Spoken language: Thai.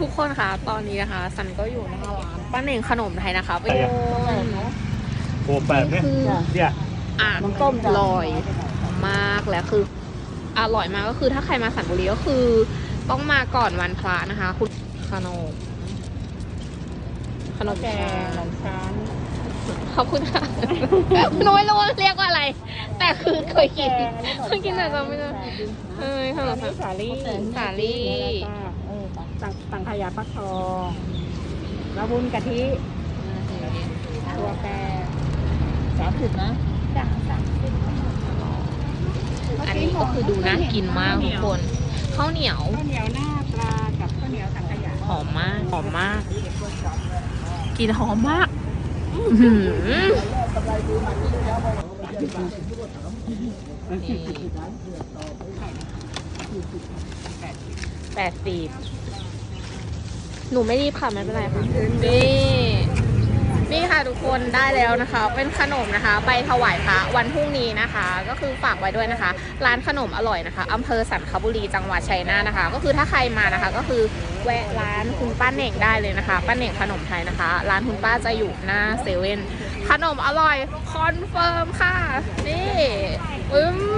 ทุกคนคะตอนนี้นะคะ สันก็อยู่หน้าร้านป้าเน่งขนมไทยนะคะไปดูโอ้แปดเนี่ยคือเนี่ยอะน้ำต้มอร่อยมากแล้วคือ อร่อยมากก็คือถ้าใครมาสันบุรีก็คือ ต้องมาก่อนวันพระนะคะ คุณขนม ขนมแกชาขนมชั้นขอบคุณค่ะหนูไม่รู้ว่าเรียกว่าอะไร แต่คือเคยกินเคยกินแต่จำไม่ได้เอ้ยขนอัมนนี้สาลี่สาลี่เออสังสังข ยาฟักทองล้ววุ้นกะทิตัวแปรสามสิบนะจ้ะสามสิบอันนี้ก็คือดูน่ากินมากทุกคนข้าวเหนียวข้าวเหนียวหน้าปลากับข้าวเหนียวสังขยาหอมมากหอมมากกินหอมมากแปดสิบ หนูไม่รีบค่ะไม่เป็นไรค่ะ นี่ นี่ค่ะทุกคนได้แล้วนะคะ เป็นขนมนะคะ ไปถวายพระวันพรุ่งนี้นะคะ ก็คือฝากไว้ด้วยนะคะ ร้านขนมอร่อยนะคะอำเภอสันคบุรีจังหวัดชัยนาทนะคะ ก็คือถ้าใครมานะคะ ก็คือแวะร้านคุณป้าเหน่งได้เลยนะคะป้าเหน่งขนมไทยนะคะ ร้านคุณป้าจะอยู่หน้าเซเว่นขนมอร่อยคอนเฟิร์มค่ะ นี่อืม